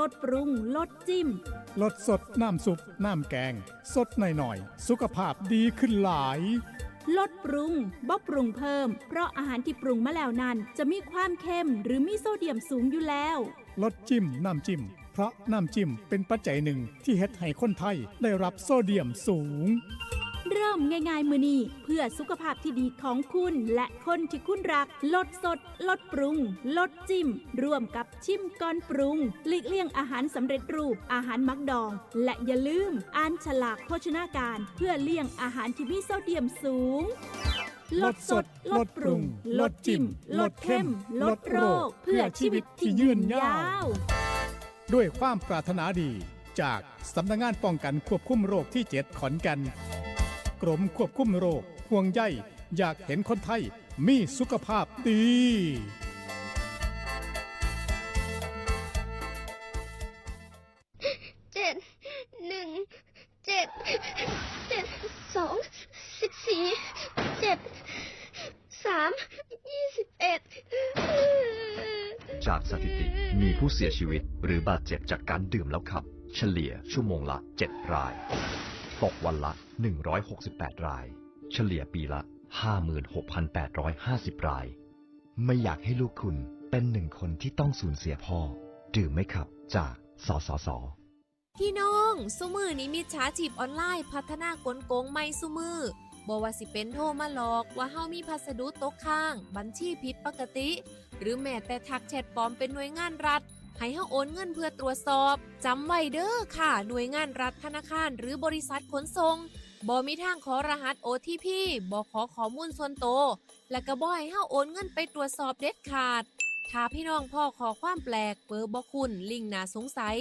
ลดปรุง ลดจิ้ม ลดสดน้ำซุป น้ำแกง สดหน่อยๆ สุขภาพดีขึ้นหลาย ลดปรุงบ่ปรุงเพิ่ม เพราะอาหารที่ปรุงมาแล้วนั้น จะมีความเค็มหรือมีโซเดียมสูงอยู่แล้ว ลดจิ้ม น้ำจิ้ม เพราะน้ำจิ้มเป็นปัจจัยหนึ่งที่เฮ็ดให้คนไทยได้รับโซเดียมสูง เริ่มง่ายๆมือนีเพื่อสุขภาพที่ดีของคุณและคนที่คุณรัก ลดสด ลดปรุง ลดจิ้ม ร่วมกับชิมก่อนปรุงหลีกเลี่ยงอาหารสำเร็จรูปอาหารมักดอง และอย่าลืมอ่านฉลากโภชนาการ เพื่อเลี่ยงอาหารที่มีโซเดียมสูงลดสด ลดปรุง ลดจิ้ม ลดเข้ม ลดโรค เพื่อชีวิตที่ยืนยาว ด้วยความปรารถนาดีจากสำนักงานป้องกันควบคุมโรคที่ 7 ขอนแก่น กรมควบคุมโรคห่วงใยอยากเห็นคนไทยมีสุขภาพดีเจ็ดหนึ่งเจ็ดเจ็ดสองสิบสี่เจ็ดสามยี่สิบเอ็ดจากสถิติมีผู้เสียชีวิตหรือบาดเจ็บจากการดื่มแล้วขับ เฉลี่ยชั่วโมงละ 7 ราย ตกวันละ 168 ราย เฉลี่ยปีละ 56,850 ราย ไม่อยากให้ลูกคุณเป็นหนึ่งคนที่ต้องสูญเสียพ่อดื่มไหมครับ จากสสส พี่น้องสุมือนี้มิจฉาชีพออนไลน์ พัฒนากลโกงไม่สุมือบอกว่าสิเป็นโทรมาหลอกว่าเฮามีพัสดุตกค้าง บัญชีผิดปกติ หรือแม้แต่ทักแชทปลอมเป็นหน่วยงานรัฐ ให้เฮาโอนเงินเพื่อตรวจสอบจำไว้เด้อค่ะ หน่วยงานรัฐธนาคาร หรือบริษัทขนส่ง บ่มีทางขอรหัส OTP บ่ขอข้อมูลส่วนตัวและก็บ่ให้เฮาโอนเงินไปตรวจสอบเด็ดขาด ถ้าพี่น้องพ่อขอความแปลกเบอร์บ่คุณลิงก์น่าสงสัย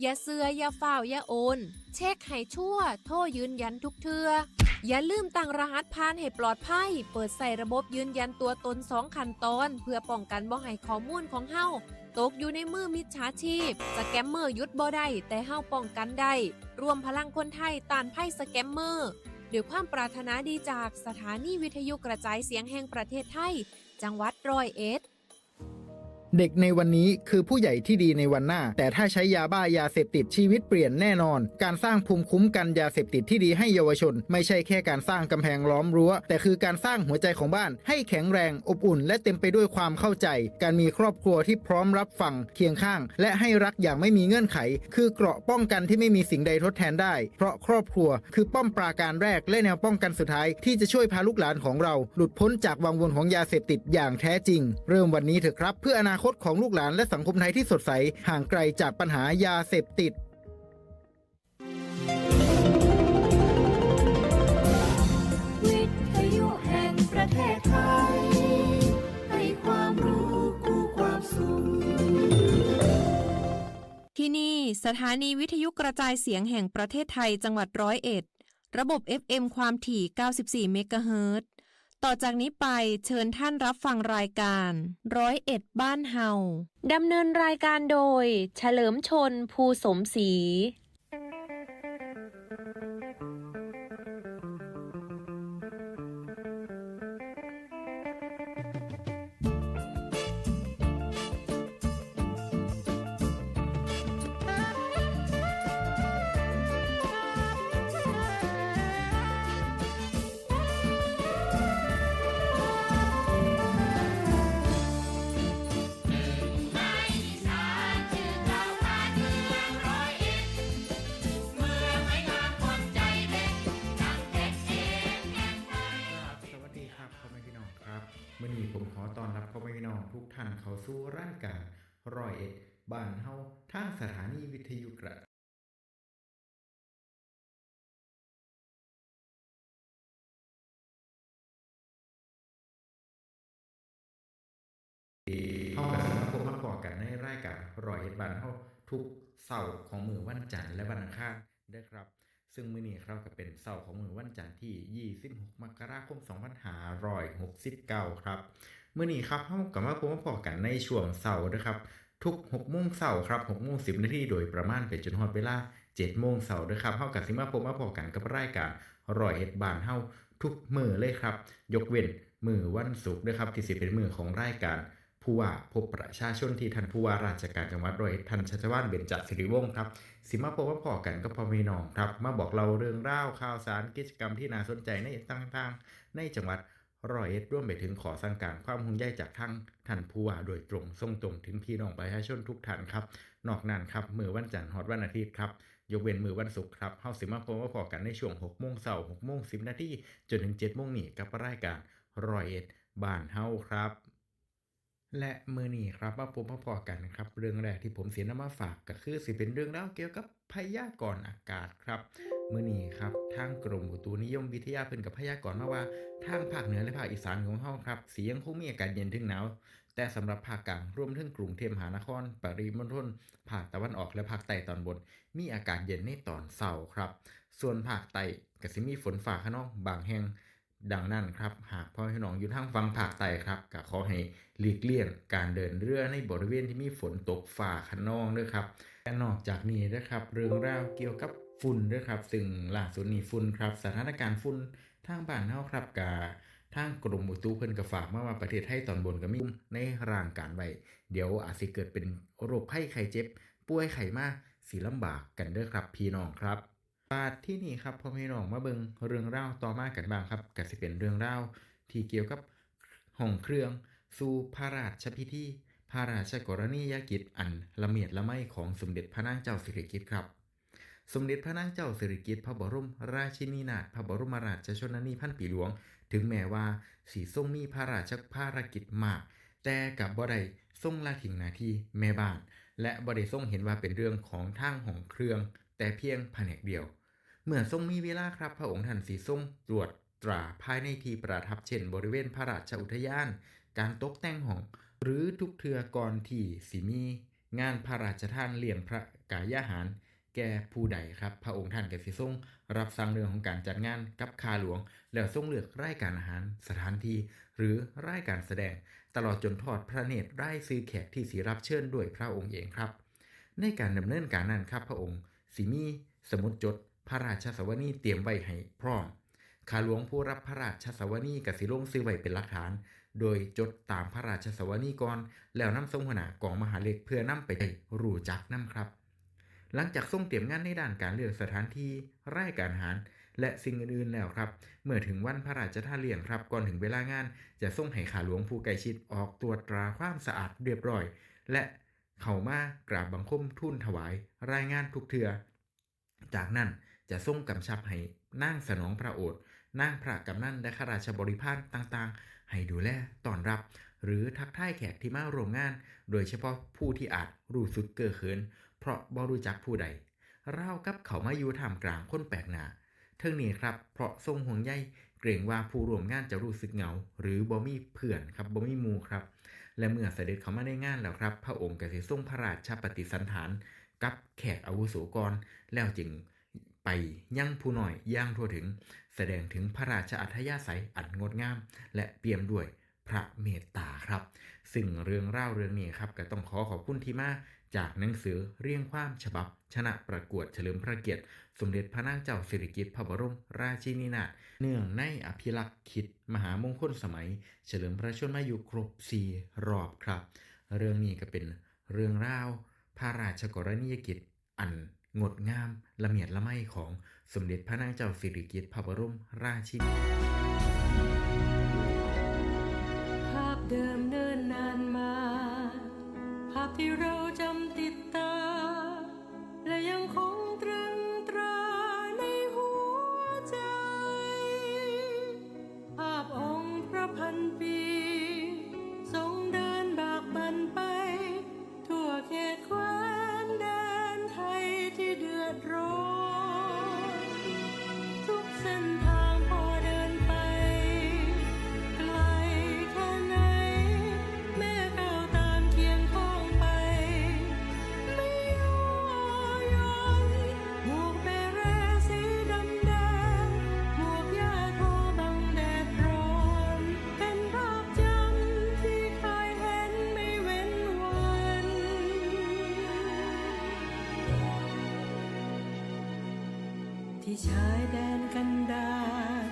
อย่าเสืออย่าฝ้าวอย่าโอน เช็คให้ชั่ว โทรยืนยันทุกเทืออย่าลืมตั้งรหัสผ่านให้ปลอดภัย เปิดใส่ระบบยืนยันตัวตนสองขั้นตอน เพื่อป้องกันบ่ให้ข้อมูลของเฮา ตกอยู่ในมือมิจฉาชีพ สแกมเมอร์ยุดบ่ได้แต่เฮาป้องกันได้ รวมพลังคนไทยต้านภัยสแกมเมอร์ด้วยความปรารถนาดีจากสถานีวิทยุกระจายเสียงแห่งประเทศไทย จังหวัดร้อยเอ็ด เด็กในวันนี้คือผู้ใหญ่ที่ดีในวันหน้า แต่ถ้าใช้ยาบ้ายาเสพติดชีวิตเปลี่ยนแน่นอน การสร้างภูมิคุ้มกันยาเสพติดที่ดีให้เยาวชน ไม่ใช่แค่การสร้างกำแพงล้อมรั้ว แต่คือการสร้างหัวใจของบ้าน ให้แข็งแรง อบอุ่น และเต็มไปด้วยความเข้าใจ การมีครอบครัวที่พร้อมรับฟังเคียงข้าง และให้รักอย่างไม่มีเงื่อนไข คือเกราะป้องกันที่ไม่มีสิ่งใดทดแทนได้ เพราะครอบครัว คือป้อมปราการแรกและแนวป้องกันสุดท้ายที่จะช่วยพาลูกหลานของเรา หลุดพ้นจากวังวนของยาเสพติดอย่างแท้จริง เริ่มวันนี้เถอะครับ เพื่ออนาคตของลูกหลานและสังคมไทยที่สดใส ห่างไกลจากปัญหายาเสพติดวิทยุแห่งประเทศไทยให้ความรู้คู่ความสุขที่นี่ สถานีวิทยุกระจายเสียงแห่งประเทศไทยจังหวัดร้อยเอ็ด ระบบ FM ความถี่ 94 เมกะเฮิรตซ์ ต่อจากนี้ไปเชิญท่านรับฟังรายการร้อยเอ็ดบ้านเฮาดำเนินรายการโดย เฉลิมชนภูสมศรี อต้อนรับพ่อแม่พี่น้องทุกท่านเข้าสู่ร่างการร้อยเอ็ดบ้านเฮาทางสถานีวิทยุกระเฮากับสมาคมมาพอกันในรายการร้อยเอ็ดบ้านเฮาทุกเสาร์ของมือวันจันทร์และวันอังคารเด้ครับ ซึ่งมื้อนี้ครับก็เป็นเสาร์ของมือวันจันทร์ที่ 26 มกราคม 2569 ครับ มื้อนี้ครับเฮากับมาพบมาพอกันในช่วงเสาร์นะครับ ทุก6โมงเสาร์ครับ6โมง10นาทีโดยประมาณไปจนฮอดเวลา7โมงเสาร์นะครับเฮากับสิมาพบมาพอกันกับรายการร้อยเอ็ดบานเฮาทุกมือเลยครับ ยกเว้นมือวันศุกร์นะครับที่สิเป็นมือของรายการผู้ว่าพบประชาชนที่ท่านผู้ว่าราชการจังหวัดร้อยเอ็ดท่านชัชวานเบญจศิริวงศ์ครับ สิมาพบมาพอกันกับพ่อม่น้องครับ มาบอกเราเรื่องราวข่าวสารกิจกรรมที่น่าสนใจในต่างๆ ในจังหวัด รอยเอ็ดร่วมไปถึงขอสั่งการความห่วงใยจากทั้งท่านผู้ว่าโดยตรงส่งตรงถึงพี่น้องประชาชนทุกท่านครับ นอกนั้นครับมือวันจันทร์ฮอดวันอาทิตย์ครับยกเว้นมือวันศุกร์ครับเฮาสิมาพบมาพอกันในช่วง6โมงเช้า6โมง10นาทีจนถึง7โมงนี้กับรายการรอยเอ็ดบ้านเฮาครับ และมือนี้ครับมาพบมาพอกันครับ เรื่องแรกที่ผมเสียนำมาฝากก็คือสิเป็นเรื่องเล่าวเกี่ยวกับพยากรณ์อากาศครับมือนี้ครับทางกรมอุตุนิยมวิทยาเพิ่นกับพยากรณ์มาว่าทางภาคเหนือและภาคอีสานของเฮาครับสียังคงมีอากาศเย็นถึงหนาวแต่สำหรับภาคกลางรวมถึงกรุงเทพมหานคร ปริมณฑลภาคตะวันออกและภาคใต้ตอนบน มีอากาศเย็นในตอนเช้าครับ ส่วนภาคใต้ก็สิมีฝนฟ้าขนองบางแห่ง ดังนั้นครับ หากพ่อพี่น้องอยู่ทางฝั่งภาคใต้ครับก็ขอให้หลีกเลี่ยงการเดินเรือในบริเวณที่มีฝนตกฟ้าขนองด้วยครับและนอกจากนี้นะครับเรื่องราวเกี่ยวกับฝุ่นด้วยครับ ซึ่งล่าสุดนี้ฝุ่นครับสถานการณ์ฝุ่นทางบ้านเฮาครับกาทางกรมอุตุเพิ่นก็ฝากมาว่าประเทศไทยตอนบนก็มีในร่างการไว้ เดี๋ยวอาจสิเกิดเป็นโรคไข้ไข้เจ็บ ป่วยไข้มาสีลำบากกันเด้อครับ พี่น้องครับ บาดที่นี่ครับพ่อแม่น้องมาเบิงเรื่องเล่าต่อมากันบ้างครับก็สิเป็นเรื่องเล่าที่เกี่ยวกับห้องเครื่องสู่พระราชพิธีพระราชกรณียกิจอันละเมียดละไมของสมเด็จพระนางเจ้าสิริกิติ์ครับ สมเด็จพระนางเจ้าสิริกิติ์พระบรมราชินีนาถพระบรมราชชนนีพันปีหลวง ถึงแม้ว่าสีทรงมีพระราชภารกิจมาก แต่กับบ่ได้ทรงละทิ้งหน้าที่แม่บ้าน และบ่ได้ทรงเห็นว่าเป็นเรื่องของทางห้องเครื่อง แต่เพียงแผนกเดียว เมื่อทรงมีเวลาครับ พระองค์ท่านสีทรงตรวจตราภายในที่ประทับเช่น บริเวณพระราชอุทยาน การตกแต่งห้อง หรือทุกเทือก่อนที่สีมี งานพระราชทานเลี้ยงพระกายาหาร แก่ผู้ใดครับ พระองค์ท่านก็สิทรงรับสั่งเรื่องของการจัดงานกับคาหลวง แล้วทรงเลือกรายการอาหารสถานที่หรือรายการแสดง ตลอดจนทอดพระเนตรรายซื้อแขกที่สีรับเชิญด้วยพระองค์เองครับ ในการดำเนินการนั้นครับพระองค์สิมีสมุดจด พระราชสวนีเตรียมไว้ให้พร้อมข้าหลวงผู้รับพระราชสวนีกสิลงซื้อไว้เป็นหลักฐาน โดยจดตามพระราชสวนีก่อนแล้วนำส่งหัวหน้ากองมหาเล็กเพื่อนำไปให้รู้จักนํครับ หลังจากส่งเตรียมงานในด้านการเลือกสถานที่รายการอาหาร และสิ่งอื่นๆแล้วครับ เมื่อถึงวันพระราชทานเลี้ยงครับก่อนถึงเวลางาน จะส่งให้ข้าหลวงผู้ใกล้ชิดออกตรวจตราความสะอาดเรียบร้อย และเข้ามากราบบังคมทูลถวาย รายงานทุกเทือ จากนั้น จะส่งกำชับให้นางสนองพระโอษฐ์นางพระกำนันและข้าราชบริพารต่างๆ ให้ดูแลต้อนรับ หรือทักทายแขกที่มาร่วมงาน โดยเฉพาะผู้ที่อาจรู้สึกเก้อเขิน เพราะบ่รู้จักผู้ใดเรากับเขามาอยู่ท่ามกลางคนแปลกหน้าเท่งนี้ครับ เพราะทรงห่วงใยเกรงว่าผู้ร่วมงานจะรู้สึกเหงา หรือบ่มีเพื่อนครับบ่มีมูครับ และเมื่อเสด็จเขามาในงานแล้วครับ พระองค์ก็สิทรงพระราชปฏิสันถาน กับแขกอาวุโสก่อนแล้วจึง ไปยังผู้น้อยย่างทั่วถึง แสดงถึงพระราชอัธยาศัยอันงดงาม และเปี่ยมด้วยพระเมตตาครับ ซึ่งเรื่องเล่าเรื่องนี้ครับก็ต้องขอขอบคุณที่มาจากหนังสือเรียงความฉบับ ชนะประกวดเฉลิมพระเกียรติ สมเด็จพระนางเจ้าสิริกิติ์พระบรมราชินีนาถเนื่องในอภิรักษ์คิด มหามงคลสมัย เฉลิมพระชนมายุครบ4รอบครับ เรื่องนี้ก็เป็นเรื่องราวพระราชกรณียกิจอัน งดงาม ละเมียดละไมของสมเด็จพระนางเจ้าสิริกิติ์พระบรมราชินีภาพเดิมเนิ่นนานมา ภาพที่เราจำติด ที่ชายแดนกันดาร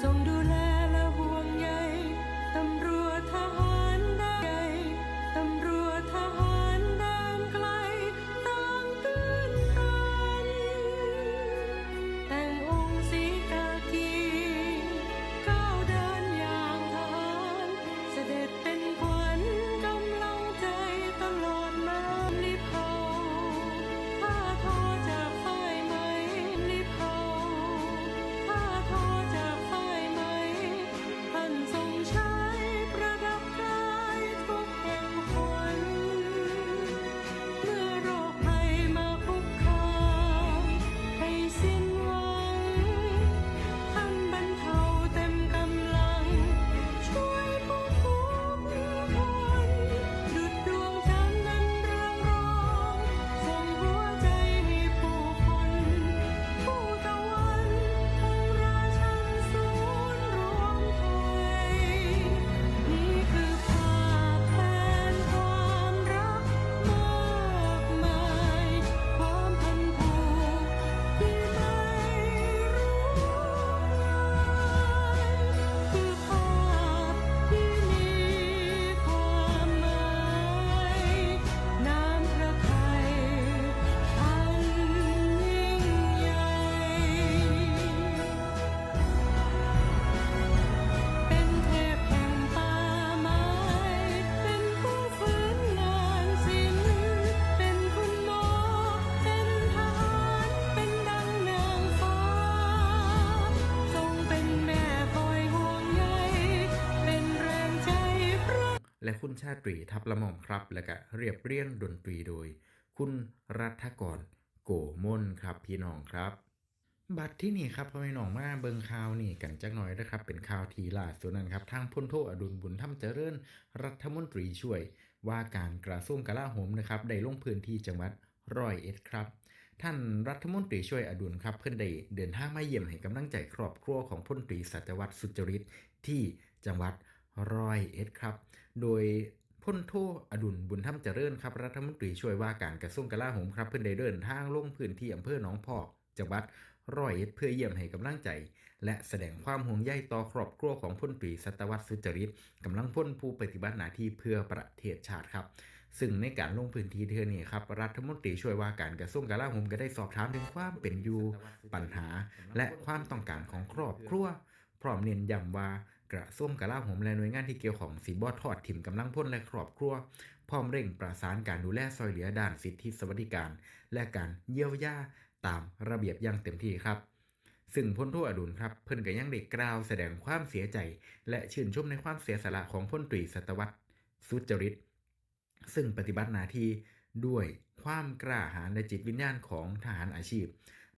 ทรงดูแล และคุณชาตรีทับละหม่อมครับ และก็เรียบเรียงดนตรีโดย คุณรัฐกรโกมนครับพี่น้องครับ บัตรที่นี่ครับพ่อแม่น้องมาเบิงข่าวนี่กันจักหน่อยนะครับ เป็นข่าวทีล่าสุดนั้นครับทางพลโทอดุลบุญธรรมเจริญ รัฐมนตรีช่วย ว่าการกระทรวงกลาโหมนะครับได้ลงพื้นที่จังหวัดร้อยเอ็ดครับ ท่านรัฐมนตรีช่วยอดุลครับ เพื่อนได้เดินทางมาเยี่ยมให้กำลังใจครอบครัวของพลตรีสัจวัตรสุจริตที่จังหวัด ร้อยเอ็ดครับ โดยพลโทอดุลบุญธรรมเจริญครับรัฐมนตรีช่วยว่าการกระทรวงกลาโหมครับเพื่อนได้เดินทางลงพื้นที่อำเภอหนองพอกจังหวัดร้อยเอ็ดเพื่อเยี่ยมให้กำลังใจ และแสดงความห่วงใยต่อครอบครัวของพลตรีสัตวัตสุจริตกำลังพ้นผู้ปฏิบัติหน้าที่เพื่อประเทศชาติครับ ซึ่งในการลงพื้นที่เทือนี้ครับรัฐมนตรีช่วยว่าการกระทรวงกลาโหมก็ได้สอบถามถึงความเป็นอยู่ปัญหา และความต้องการของครอบครัวพร้อมเน้นย้ำว่า กระทรวงกลาโหมและหน่วยงานที่เกี่ยวของสีบอทอดถิ่มกำลังพ้นและครอบครัว พร้อมเร่งประสานการดูแลซอยเหลือด้านสิทธิสวัสดิการ และการเยียวยาตามระเบียบอย่างเต็มที่ครับ ซึ่งพลโทอดุลครับ เพิ่นก็ยังได้กกล่าวแสดงความเสียใจ และชื่นชมในความเสียสละของพลตรีสัตวัตรสุจริต ซึ่งปฏิบัติหน้าที่ด้วยความกล้าหาญและจิตวิญญาณของทหารอาชีพ